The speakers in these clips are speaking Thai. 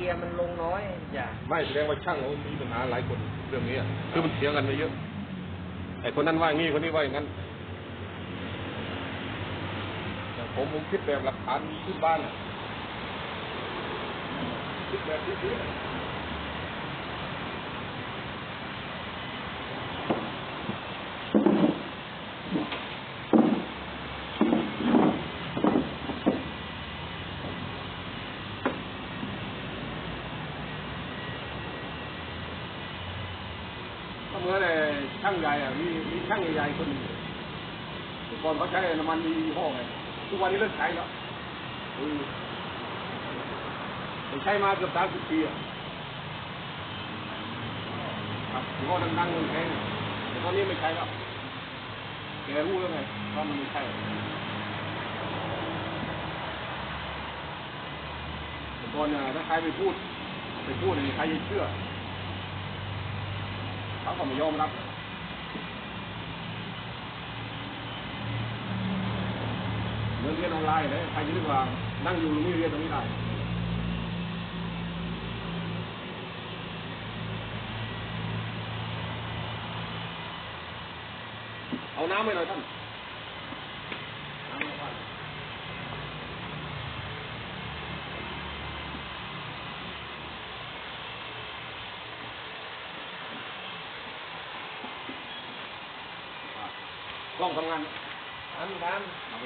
กียร์มันลงน้อย อย่าไม่แสดงว่าช่างเขามีปัญหาหลายคนเรื่องนี้อะคือมันเถียงกันไปเยอะไอ้คนนั้นว่างี้คนนี้ว่าอย่างนั้นแต่ผมผมคิดแบบหลักฐานที่บ้านอะคิดแบบที่ เหมื่อนไอ้ช่างใหญ่อะมีมีช่างใหญ่ๆคนหนึงเมื่อก่อนเขาใช้น้ำมันมียี่ห้อไงทุกวันนี้เลิกใช้แล้วออผมใช้มาเกือบสามสิบปีอะครับยี่ห้อดังๆเงินแพงแต่ตอนนี้ไม่ใช้แล้วแกรู้แล้วไงว่ามันไม่ใช่แต่ก่อนเนี่ยถ้าใครไปพูด ไปพูดเนี่ยใครจะเชื่อ เขาไม่ยอมรับเหมือนเรียนออนไลน์เลยใครจะนึกว่า นั่งอยู่ตรงนี้เรียนตรงนี้ได้เอาน้ำไปหน่อยท่านำไม่ว่า กล้องทำงานทำทเอาไป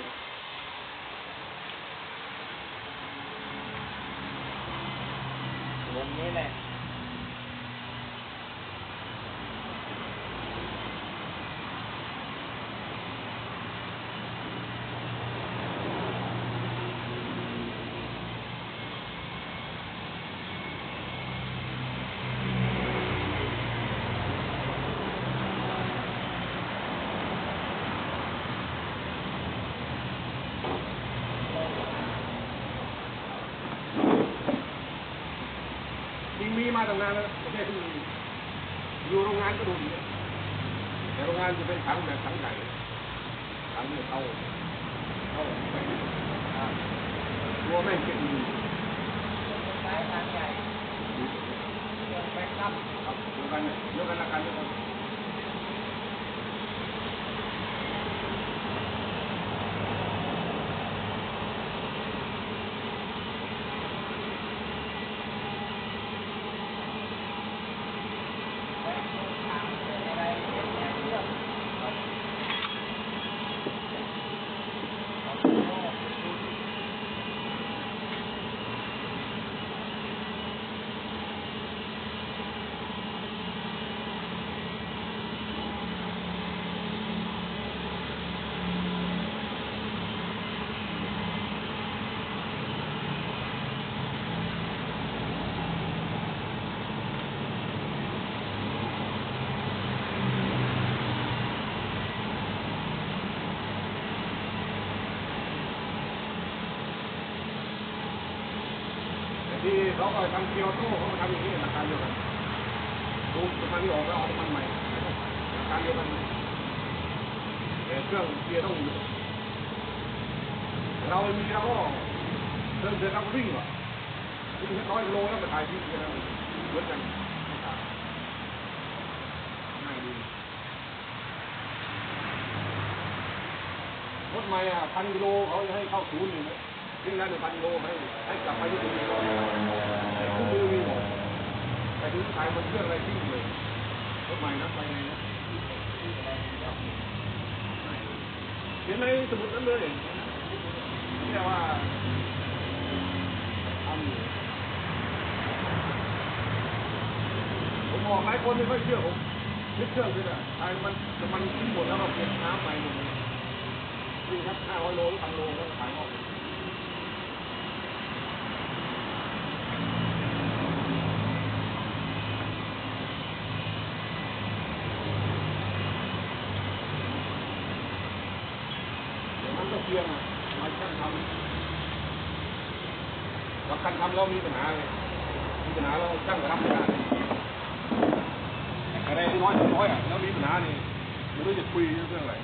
ำวงนี้แหละ จริ งานานแล้วไม่ใช่เพิ่อยู่โรงงานก็ดูดีแต่โรงงานจะเป็นถังแบบถังใหญ่ถังเนี่ยเขาเขาไปตัวแม่งเป็นดี ใช้ทางใหญ่เครื่องแบ็กอัพ ครับเดียวกันเนี่ยเดียวกันละกันเดียวกัน แบ็กทางอะไรเป็นแหล่งเลือกแต่ ที่เขาก็ทำเกียวโต้เขาก็ทำอย่างนี้หลักการเดียวกันดูน้ำมันที่ออกแล้วเอาน้ำมันใหม่หลักการเดียวกันแต่เครื่องเกียร์ต้องอยู่เรามีแล้วก็เดินเดินเราก็วิ่งว่ะวิ่งแค่ร้อยโลแล้วไปถ่ายที่กันเหมือนกันง่ายดีรถใหม่อะพันกิโลเขาจะให้เข้าศูนย์หนึ่ง วิ่งได้หนึ่งพันโลให้ให้กลับไปที่ศูนย์แต่คู่มือมีหมดแต่ถึงขายบนเครื่องอะไรที่เลยรถใหม่นะไปไงนะเขียนในสมุดนั้นเลยแค่ว่าทำผมบอกหลายคนไม่ค่อยเชื่อผมยึดเครื่องเลยนะไอ้มันมันทิ้งหมดแล้วก็เก็บน้ำใหม่หมดเลยวิ่ครับห้าร้อยโลหรือพันโลแล้วก็ขายออก มันก็ เพียงอะมันช่างทำว่าคันทำเรามีปัญหาเลยมีปัญหาเราช่างก็รับไม่ได้อะไรน้อยน้อยอะแล้วมีปัญหานี่ไม่รู้จะคุยเรื่องอะไร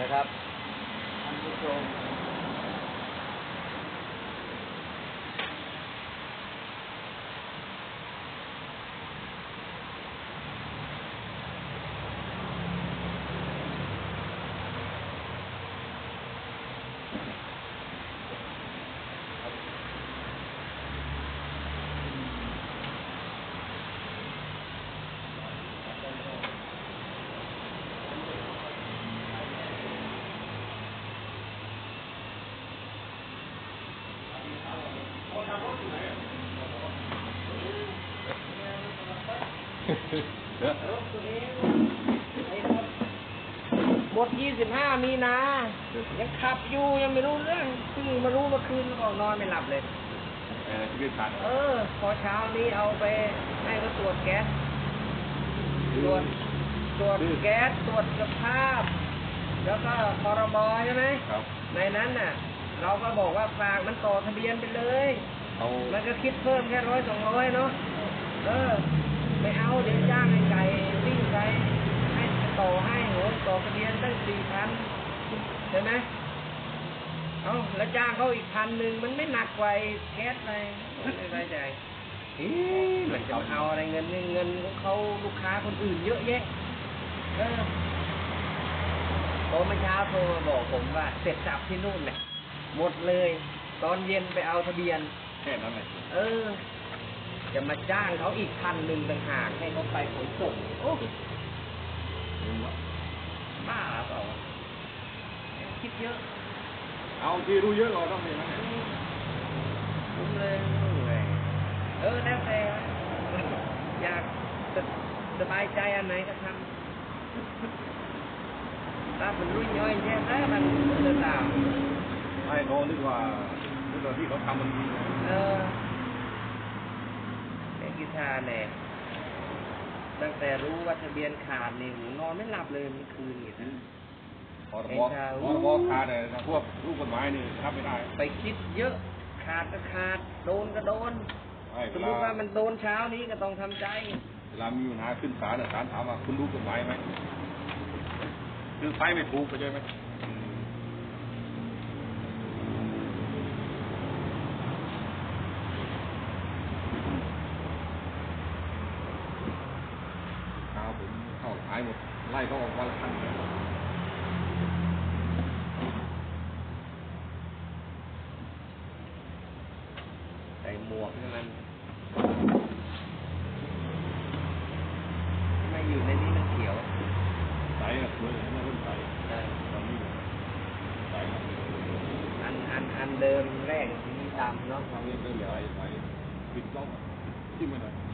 นะครับท่านผู้ชม หมดยี่สิบห้ามีนา ยังขับอยู่ยังไม่รู้เรื่องเพิ่งมารู้เมื่อคืนก็นอนไม่หลับเลย เออชีวิตขาดเออ พอเช้านี้เอาไปให้เขาตรวจแก๊ส ตรวจ ตรวจแก๊ส ตรวจสภาพ แล้วก็พรบใช่ไหมครับ ในนั้นน่ะ เราก็บอกว่าฝากมันต่อทะเบียนไปเลย เอา มันก็คิดเพิ่มแค่ร้อยสองร้อยเนาะ เออ ไม่เอาเดี๋ยวจ้างไอ้ไก่วิ่งไปให้ต่อให้โหต่อทะเบียนตั้งสี่พันใช่ไหมเอาแล้วจ้างเขาอีกพันหนึ่งมันไม่หนักกว่าไอ้แก๊สเลยไม่ได้ใจเอ๊ะมันจะมาเอาอะไรเงินเงินของเขาลูกค้าคนอื่นเยอะแยะเออพอเมื่อเช้าโทรมาบอกผมว่า เสร็จสับที่นู่นเนี่ยหมดเลย ตอนเย็นไปเอาทะเบียนแค่นั้นเลยเออ จะมาจ้างเขาอีกพันหนึ่งต่างหากให้เขาไปขนส่งโอ้บ้าเปล่าวะคิดเยอะ เอาที่รู้เยอะเราต้องมีนะเนี่ยผมเลยเลยเออแล้วแต่อยากสสบายใจอันไหนก็ทำถ้าเป็นรุ่นย่อยแค่ไหนมันเดินตามให้น้องนึกว่านึกว่าที่เขาทำมันดีนะเออ เป็นกีตาร์แน่ตั้งแต่รู้ว่าทะเบียนขาดนี่หูนอนไม่หลับเลยเมื่อคืนนี่นะพอบอกพอบอกขาดเลยนะพวกรูปกฎหมายนี่รับไม่ได้ ไปคิดเยอะขาดก็ขาด โดนก็โดนไอ้สเวมมลาติว่ามันโดนเช้านี้ก็ต้องทำใจเวลามีปัญหาขึ้นศาลน่ะศาลถามว่าคุณรู้กฎหมายไหมคือไปไม่ถูกเข้าใจไหมอืมเอาผมเข้าขายหมด ไล่เขาออกวันละพันเลยใส่หมวกให้มันไม่อยู่ในนี้มันเขียวใส่อะสวยเลยนะรุ่นใส่เออตอนนี้ใส่ครับอันอันอันเดิมแรกสีดำเนาะทำเรื่องเรื่องใหญ่ใส่ปิดกล้องอะที่ไม่ได้